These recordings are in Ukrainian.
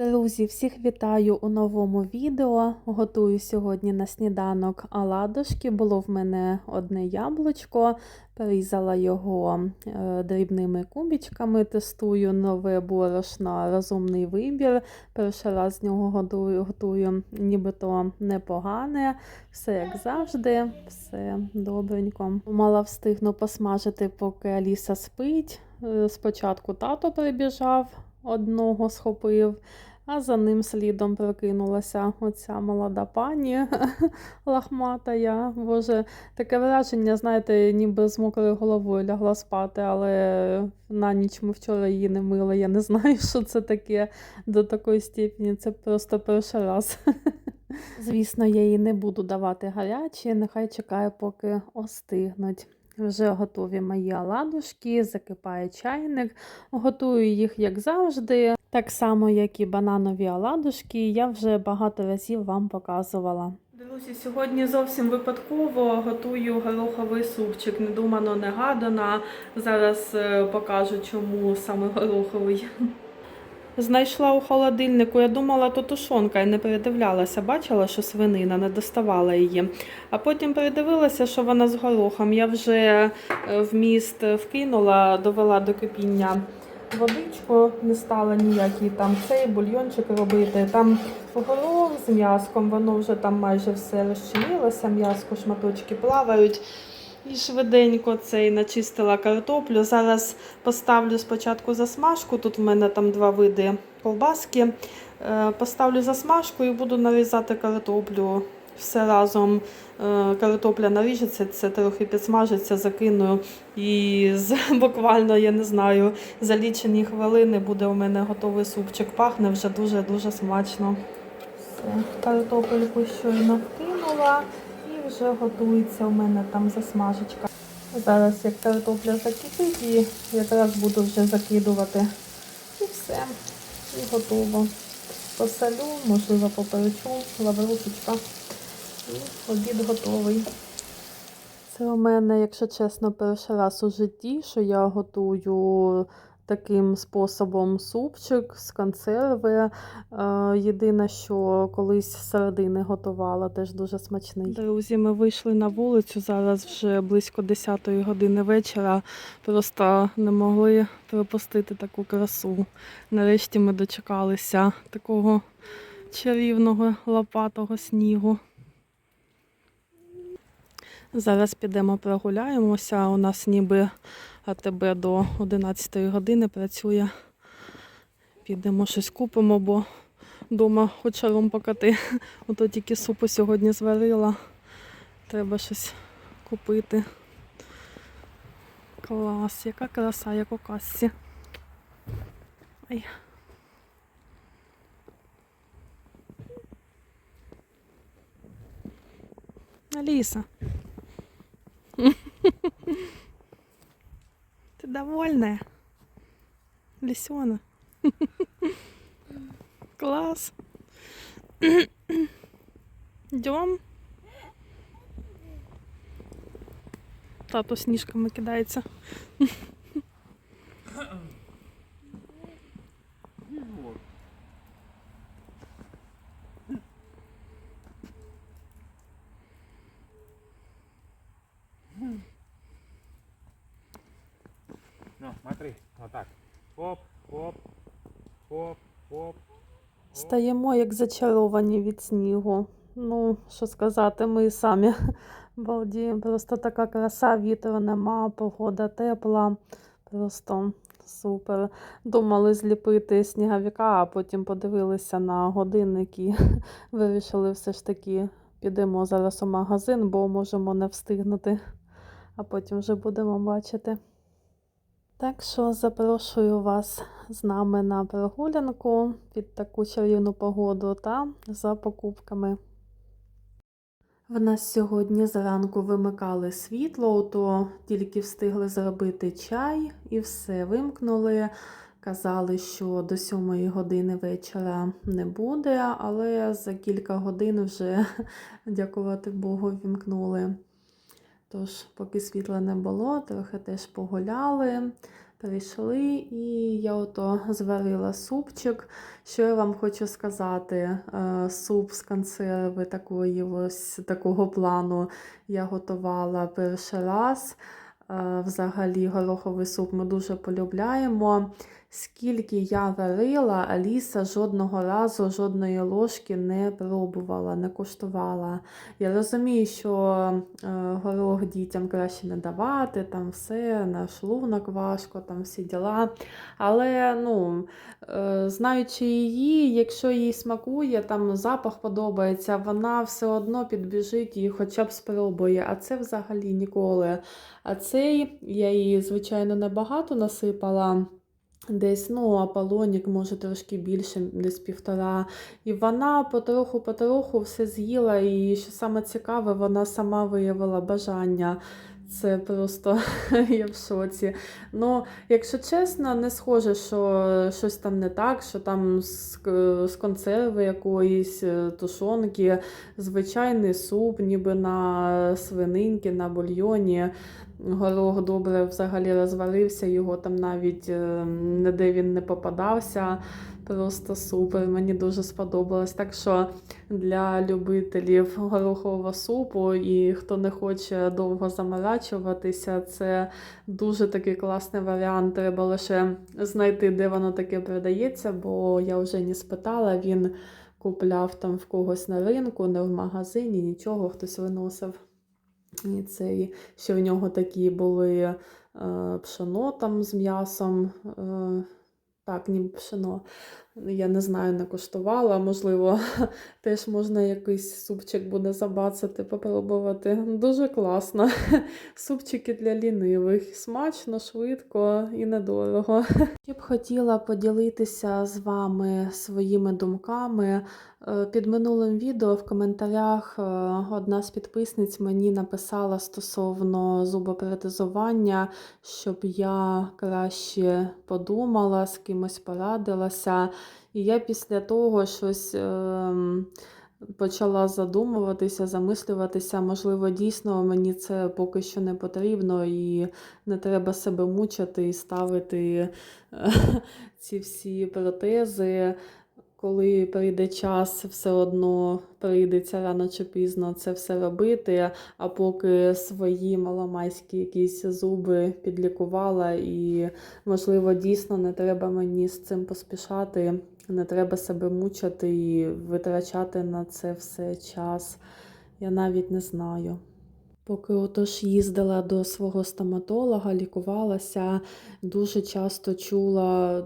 Друзі, всіх вітаю у новому відео. Готую сьогодні на сніданок оладушки. Було в мене одне яблучко, порізала його е, дрібними кубічками, тестую нове борошно, розумний вибір. Перший раз з нього готую, готую нібито непогане. Все як завжди, все добренько. Мала встигну посмажити, поки Аліса спить. Е, Спочатку тато прибіжав, одного схопив. А за ним слідом прокинулася оця молода пані лахмата. Я. Боже, таке враження, знаєте, ніби з мокрою головою лягла спати, але на ніч ми вчора її не мили. Я не знаю, що це таке до такої степені. Це просто перший раз. Звісно, я їй не буду давати гарячі, нехай чекає, поки остигнуть. Вже готові мої оладушки, закипає чайник. Готую їх, як завжди, так само, як і бананові оладушки. Я вже багато разів вам показувала. Друзі, сьогодні зовсім випадково готую гороховий супчик. Не думано, не. Зараз е, покажу, чому саме гороховий. Знайшла у холодильнику, я думала, то тушонка і не передивлялася, бачила, що свинина, не доставала її. А потім передивилася, що вона з горохом. Я вже е, в міст вкинула, довела до кипіння водичку, не стала ніякий там цей бульйончик робити. Там горох з м'яском, воно вже там майже все розчинилося, м'яско, шматочки плавають. І швиденько цей начистила картоплю. Зараз поставлю спочатку засмажку. Тут в мене там два види колбаски. Е, Поставлю засмажку і буду нарізати картоплю. Все разом е, картопля наріжеться, це трохи підсмажиться, закину. І з, буквально, я не знаю, за лічені хвилини буде у мене готовий супчик. Пахне вже дуже-дуже смачно. Картопельку щойно вкинула. Вже готується у мене там засмажечка. Зараз як картопля закипить, і якраз буду вже закидувати. І все. І готово. Посолю, можливо, поперечу, лаврушечка. І обід готовий. Це у мене, якщо чесно, перший раз у житті, що я готую таким способом супчик з консерви. Е, Єдине, що колись середини готувала, теж дуже смачний. Друзі, ми вийшли на вулицю. Зараз вже близько 10 години вечора. Просто не могли пропустити таку красу. Нарешті ми дочекалися такого чарівного лопатого снігу. Зараз підемо прогуляємося. У нас ніби АТБ до 11 години працює. Підемо щось купимо, бо вдома хоч шаром покати. Ото тільки супу сьогодні зварила. Треба щось купити. Клас, яка краса, як у касі. Ай. Алиса. Ты довольная? Лисена. Класс. Идем. Тато сніжками кидається. смотри, вот так. Оп, оп, оп, оп. Стаємо як зачаровані від снігу. Ну, що сказати, ми самі балдіємо. Просто така краса, вітру нема, погода тепла. Просто супер. Думали зліпити сніговика, а потім подивилися на годинник і вирішили все ж таки підемо зараз у магазин, бо можемо не встигнути, а потім вже будемо бачити. Так що запрошую вас з нами на прогулянку під таку чарівну погоду та за покупками. В нас сьогодні зранку вимикали світло, то тільки встигли зробити чай і все вимкнули. Казали, що до 7 години вечора не буде, але за кілька годин вже, дякувати Богу, вімкнули. Тож, поки світла не було, трохи теж погуляли. прийшли, і я ото зварила супчик. Що я вам хочу сказати? Е, Суп з консерви такої ось такого плану я готувала перший раз. Е, Взагалі, гороховий суп ми дуже полюбляємо. Скільки я варила, Аліса жодного разу жодної ложки не пробувала, не куштувала. Я розумію, що е, горох дітям краще не давати, там все, на шлунок важко, там всі діла. Але ну, е, знаючи її, якщо їй смакує, там запах подобається, вона все одно підбіжить і хоча б спробує. А це взагалі ніколи. А цей я її, звичайно, небагато насипала. Десь, ну, Аполлонік, може, трошки більше, десь півтора. І вона потроху-потроху все з'їла. І що саме цікаве, вона сама виявила бажання. Це просто я в шоці. Ну, якщо чесно, не схоже, що щось там не так, що там з, з консерви якоїсь е, тушонки, звичайний суп, ніби на свининки, на бульйоні. Горох добре взагалі розвалився, його там навіть е, ніде він не попадався. Просто супер, мені дуже сподобалось. Так що для любителів горохового супу і хто не хоче довго заморачуватися, це дуже такий класний варіант. Треба лише знайти, де воно таке продається, бо я вже не спитала, він купляв там в когось на ринку, не в магазині, нічого, хтось виносив. І цей, що в нього такі були е, пшено там з м'ясом. Е, так, ніби пшено. Я не знаю, не коштувала. Можливо, теж можна якийсь супчик буде забацати, попробувати. Дуже класно. Супчики для лінивих. Смачно, швидко і недорого. Я б хотіла поділитися з вами своїми думками. Е, Під минулим відео в коментарях е, одна з підписниць мені написала стосовно зубопротезування, щоб я краще подумала, з кимось порадилася. І я після того щось е, почала задумуватися, замислюватися. Можливо, дійсно мені це поки що не потрібно, і не треба себе мучити і ставити е, ці всі протези. Коли прийде час, все одно прийдеться рано чи пізно це все робити. А поки свої маломайські якісь зуби підлікувала, і, можливо, дійсно не треба мені з цим поспішати, не треба себе мучити і витрачати на це все час. Я навіть не знаю. Поки отож їздила до свого стоматолога, лікувалася, дуже часто чула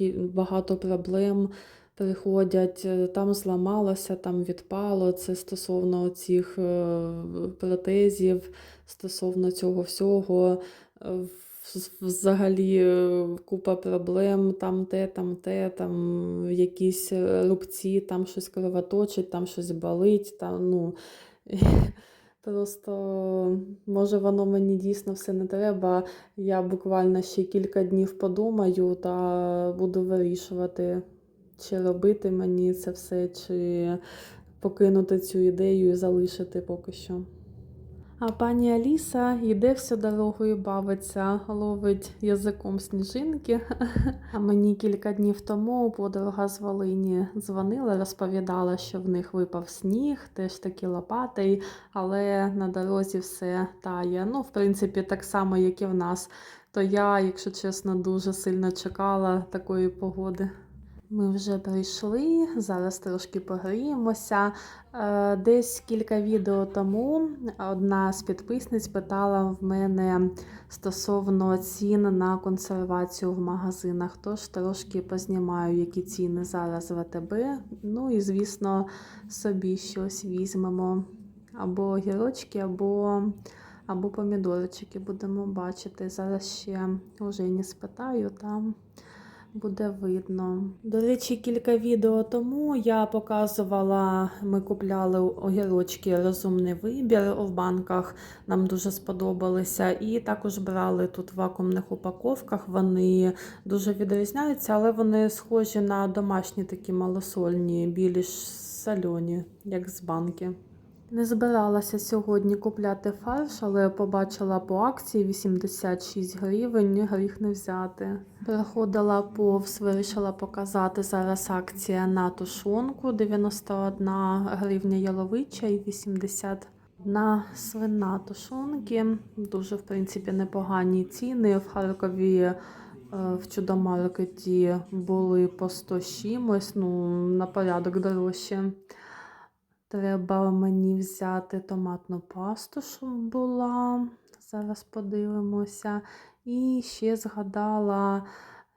е, багато проблем приходять, е, там зламалося, там відпало. Це стосовно цих е, протезів, стосовно цього всього. Е, Взагалі купа проблем, там те, там те, там якісь рубці, там щось кровоточить, там щось болить, там, ну, Просто, може, воно мені дійсно все не треба. Я буквально ще кілька днів подумаю та буду вирішувати, чи робити мені це все, чи покинути цю ідею і залишити поки що. А пані Аліса йде всю дорогу і бавиться, ловить язиком сніжинки. А мені кілька днів тому подруга з Волині дзвонила, розповідала, що в них випав сніг, теж таки лопатий, але на дорозі все тає. Ну, в принципі, так само, як і в нас. То я, якщо чесно, дуже сильно чекала такої погоди. Ми вже прийшли, зараз трошки погріємося. Е, Десь кілька відео тому одна з підписниць питала в мене стосовно цін на консервацію в магазинах. Тож трошки познімаю, які ціни зараз в АТБ. Ну і, звісно, собі щось візьмемо. Або огірочки, або, або помідорчики будемо бачити. Зараз ще у Жені спитаю там буде видно. До речі, кілька відео тому я показувала, ми купляли огірочки розумний вибір в банках. Нам дуже сподобалися. І також брали тут в вакуумних упаковках. Вони дуже відрізняються, але вони схожі на домашні такі малосольні, білі ж сольоні, як з банки. Не збиралася сьогодні купляти фарш, але побачила по акції 86 гривень, гріх не взяти. Переходила повз, вирішила показати зараз акція на тушонку 91 гривня яловича і 81 свина тушонки. Дуже, в принципі, непогані ціни. В Харкові е, в чудомаркеті були по 100 з чимось, ну, на порядок дорожче. Треба мені взяти томатну пасту, щоб була. Зараз подивимося. І ще згадала,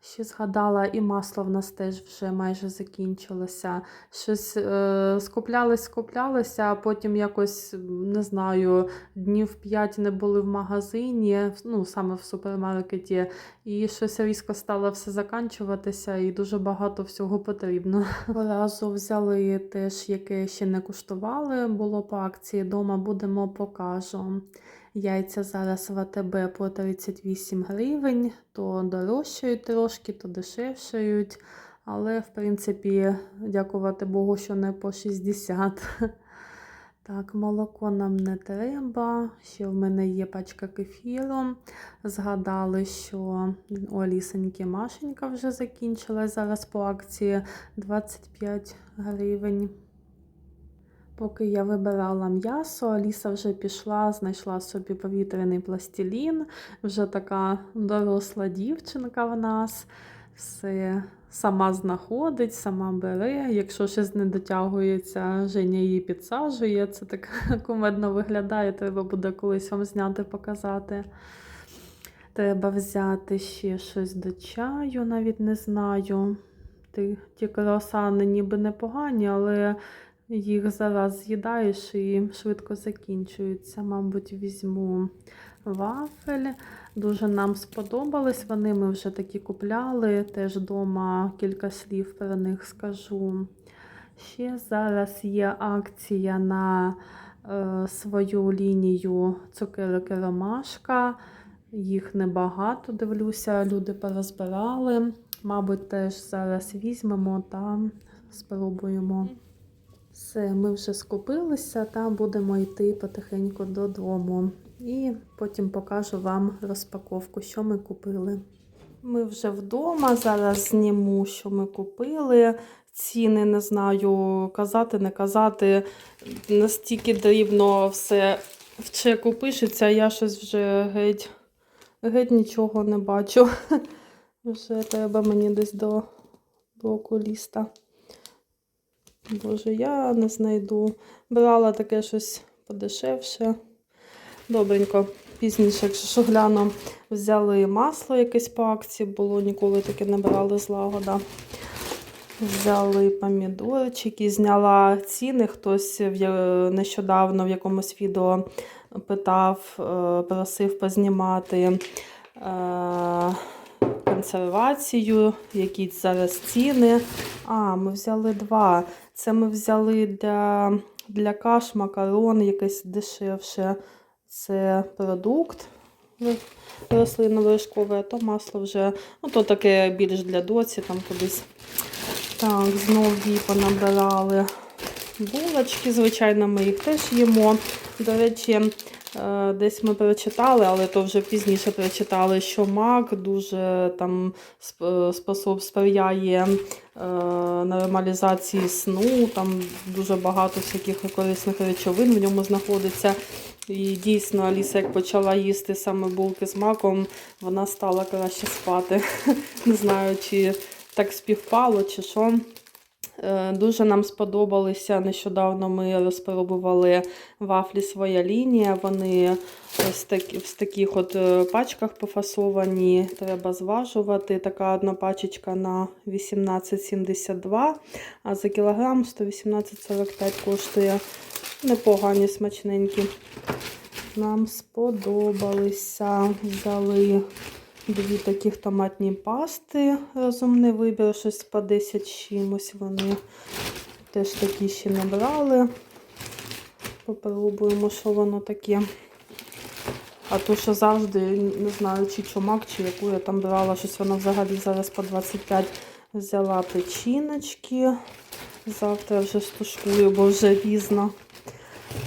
ще згадала, і масло в нас теж вже майже закінчилося. Щось е, скуплялись, скуплялися, а потім якось, не знаю, днів 5 не були в магазині, ну, саме в супермаркеті, і щось різко стало все заканчуватися, і дуже багато всього потрібно. Разу взяли теж, яке ще не куштували, було по акції дома, будемо покажу. Яйця зараз в АТБ по 38 гривень, то дорожчають трошки, то дешевшають. Але, в принципі, дякувати Богу, що не по 60. Так, молоко нам не треба. Ще в мене є пачка кефіру. Згадали, що у Алісеньки Машенька вже закінчилась. Зараз по акції 25 гривень. Поки я вибирала м'ясо, Аліса вже пішла, знайшла собі повітряний пластилін. Вже така доросла дівчинка в нас. Все сама знаходить, сама бере. Якщо щось не дотягується, Женя її підсаджує. Це так кумедно виглядає. Треба буде колись вам зняти, показати. Треба взяти ще щось до чаю, навіть не знаю. Ті, ті круасани ніби непогані, але їх зараз з'їдаєш і швидко закінчуються. Мабуть, візьму вафель. Дуже нам сподобались вони. Ми вже такі купляли. Теж вдома кілька слів про них скажу. Ще зараз є акція на е, свою лінію цукерки Ромашка. Їх небагато, дивлюся, люди порозбирали. Мабуть, теж зараз візьмемо та спробуємо. Все, ми вже скупилися та будемо йти потихеньку додому. І потім покажу вам розпаковку, що ми купили. Ми вже вдома. Зараз зніму, що ми купили. Ціни не знаю, казати, не казати. Настільки дрібно все в чеку пишеться, я щось вже геть, геть нічого не бачу. Вже треба мені десь до, до окуліста. Боже, я не знайду. Брала таке щось подешевше. Добренько, пізніше, якщо що гляну, взяли масло якесь по акції було, ніколи таке не брали з лагода. Взяли помідорчики, зняла ціни. Хтось нещодавно в якомусь відео питав, е, просив познімати е, консервацію, які зараз ціни. А, ми взяли два. Це ми взяли для, для каш, макарон, якесь дешевше. Це продукт рослинно-вершкове, а то масло вже, ну то таке більш для доці, там кудись. Так, знов її понабирали булочки, звичайно, ми їх теж їмо. До речі, десь ми прочитали, але то вже пізніше прочитали, що мак дуже там способ сприяє е, нормалізації сну, там дуже багато всяких корисних речовин в ньому знаходиться. І дійсно, Аліса, як почала їсти саме булки з маком, вона стала краще спати. Не знаю, чи так співпало, чи що. Е, Дуже нам сподобалися. Нещодавно ми розпробували вафлі своя лінія. Вони в таких от е, пачках пофасовані. Треба зважувати. Така одна пачечка на 18,72, а за кілограм 118,45 коштує. Непогані, смачненькі. Нам сподобалися. Взяли дві таких томатні пасти. Розумний вибір, щось по 10 з чимось вони. Теж такі ще не брали. Попробуємо, що воно таке. А то, що завжди, не знаю, чи чумак, чи яку я там брала, щось воно взагалі зараз по 25 взяла печіночки. Завтра вже стушкую, бо вже пізно.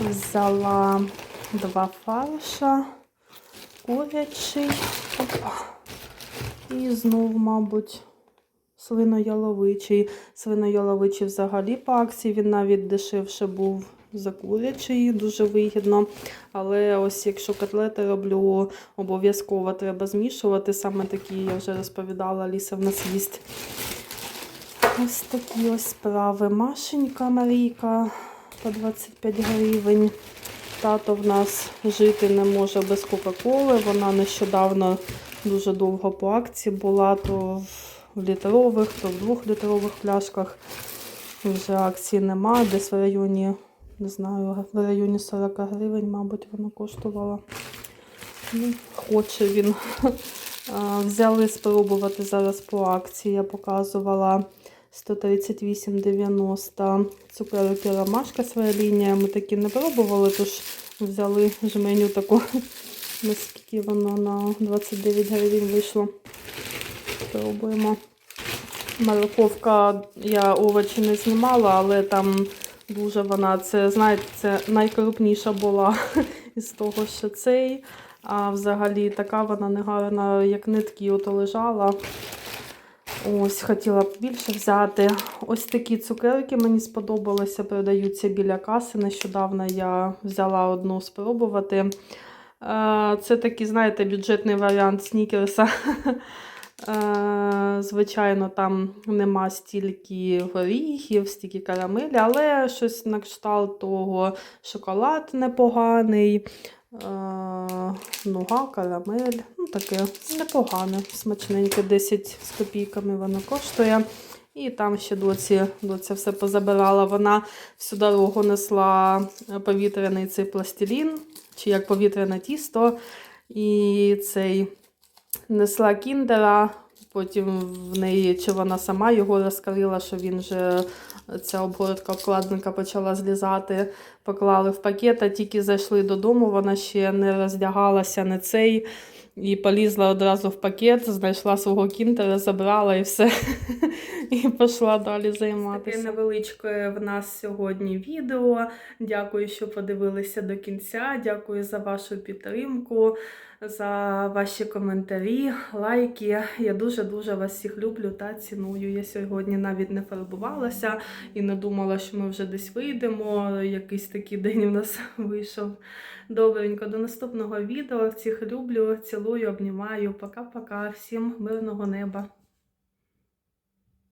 Взяла два фарша, курячий. Опа. І знов, мабуть, свинояловичий. Свинояловичий взагалі по акції, він навіть дешевше був за курячий, дуже вигідно. Але ось якщо котлети роблю, обов'язково треба змішувати. Саме такі, я вже розповідала, Ліса в нас їсть. Ось такі ось справи. Машенька Марійка по 25 гривень. Тато в нас жити не може без Кока-Коли. Вона нещодавно дуже довго по акції була, то в літрових, то в двохлітрових пляшках. Вже акції нема. Десь в районі, не знаю, в районі 40 гривень, мабуть, вона коштувала. Ну, хоче він. Взяли спробувати зараз по акції. Я показувала 138,90 цукерки ромашка своя лінія. Ми такі не пробували, тож взяли жменю таку. Наскільки воно на 29 гривень вийшло. Пробуємо. Морковка, я овочі не знімала, але там дуже вона, це, знаєте, це найкрупніша була із того, що цей. А взагалі така вона негарна, як нитки, ото лежала. Ось, хотіла б більше взяти. Ось такі цукерки мені сподобалися, продаються біля каси. Нещодавно я взяла одну спробувати. Е, Це такий, знаєте, бюджетний варіант снікерса. Е, Звичайно, там нема стільки горіхів, стільки карамелі, але щось на кшталт того шоколад непоганий. Нуга, карамель. Ну, таке непогане, смачненьке, 10 з копійками воно коштує. І там ще доці, доця все позабирала. Вона всю дорогу несла повітряний цей пластилін, чи як повітряне тісто. І цей несла кіндера. Потім в неї, чи вона сама його розкрила, що він вже ця обгортка обкладинка почала злізати, поклали в пакет, а тільки зайшли додому, вона ще не роздягалася, не цей. І полізла одразу в пакет, знайшла свого кінтера, забрала і все. І пішла далі займатися. Таке невеличке в нас сьогодні відео. Дякую, що подивилися до кінця. Дякую за вашу підтримку, за ваші коментарі, лайки. Я дуже-дуже вас всіх люблю та ціную. Я сьогодні навіть не перебувалася і не думала, що ми вже десь вийдемо. Якийсь такий день у нас вийшов. Добренько, до наступного відео. Всіх люблю, цілую, обнімаю. Пока-пока. Всім мирного неба.